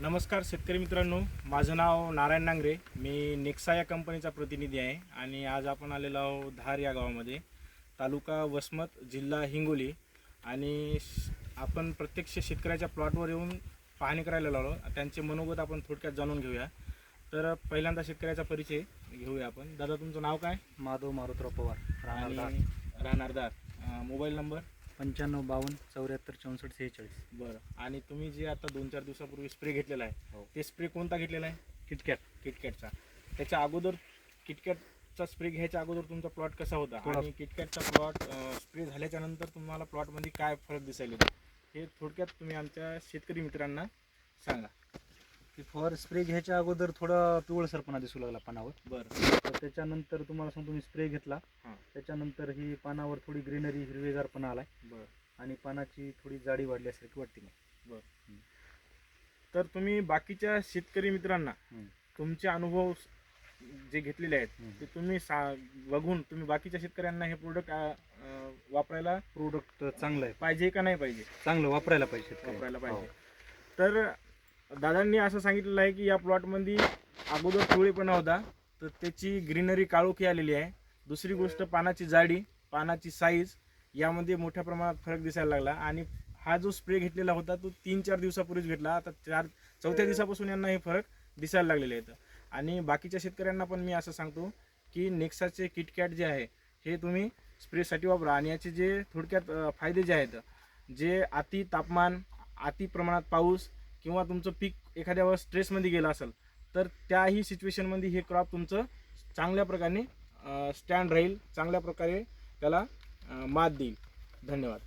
नमस्कार शेतकरी मित्रांनो माझं नाव नारायण नांगरे. मी नेक्सा या कंपनीचा प्रतिनिधी आहे आणि आज आपण आलेलो आहोत धार या गावामध्ये तालुका वसमत जिल्हा हिंगोली. आणि आपण प्रत्यक्ष शेतकऱ्याच्या प्लॉटवर येऊन पाहणी करायला आलो त्यांचे मनोगत आपण थोडक्यात जाणून घेऊया. तर पहिल्यांदा शेतकऱ्याचा परिचय घेऊया आपण. दादा तुमचं नाव काय? माधव मारुतराव पवार राहणार दार. आणि राहणार दार अं, मोबाईल नंबर? पंच्याण्णव बावन्न चौऱ्याहत्तर चौसष्ट सेहेचाळीस. बरं. आणि तुम्ही जे आता दोन चार दिवसापूर्वी स्प्रे घेतलेला आहे हो. ते स्प्रे कोणता घेतलेला आहे? किटकॅट किटकॅटचा त्याच्या अगोदर किटकॅटचा स्प्रे घ्यायच्या अगोदर तुमचा प्लॉट कसा होता? थोडा- आणि किटकॅटचा प्लॉट स्प्रे झाल्याच्यानंतर तुम्हाला प्लॉटमध्ये काय फरक दिसायला हे थोडक्यात तुम्ही आमच्या शेतकरी मित्रांना सांगा. की फॉर स्प्रे घ्यायच्या अगोदर थोडा पिवळसरपणा दिसू लागला पानावर. बरं. तर त्याच्यानंतर तुम्हाला सांगतो मी स्प्रे घेतला. हां. त्याच्यानंतर ही पानावर थोडी ग्रीनरी हिरवेगारपणा आलाय. बरं. आणि पानाची थोडी जाडी वाढली असल्याची वाटते मला. तर तुम्ही बाकीच्या शेतकरी मित्रांना हम्म. तुमचे अनुभव जे घेतलेले आहेत. ते तुम्ही सा बघून तुम्ही बाकीच्या शेतकऱ्यांना हे प्रोडक्ट वापरायला प्रोडक्ट चांगलं आहे. पाहिजे का नाही पाहिजे? चांगलं वापरायला पाहिजे. वापरायला हो. पाहिजे. तर दादांनी असं सांगितलेलं आहे की या प्लॉटमध्ये अगोदर पिवळेपणा होता तर त्याची ग्रीनरी काळोखी आलेली आहे. दुसरी गोष्ट पानाची जाडी पानाची साईज यामध्ये मोठ्या प्रमाणात फरक दिसायला लागला. आणि हा जो स्प्रे घेतलेला होता तो तीन चार दिवसापूर्वीच घेतला. आता चार चौथ्या दिवसापासून यांना हे फरक दिसायला लागलेले आहेत. आणि बाकीच्या शेतकऱ्यांना पण मी असं सांगतो की नेक्साचे किटकॅट जे आहे हे तुम्ही स्प्रेसाठी वापरा. आणि याचे जे थोडक्यात फायदे जे आहेत जे अति तापमान अति प्रमाणात पाऊस किंवा तुमचं पीक एखाद्या वेळेस स्ट्रेसमध्ये गेलं असेल तर त्याही सिच्युएशनमध्ये हे क्रॉप तुमचं चांगल्या प्रकारे स्टँड राहील चांगल्या प्रकारे त्याला मात देईल. धन्यवाद.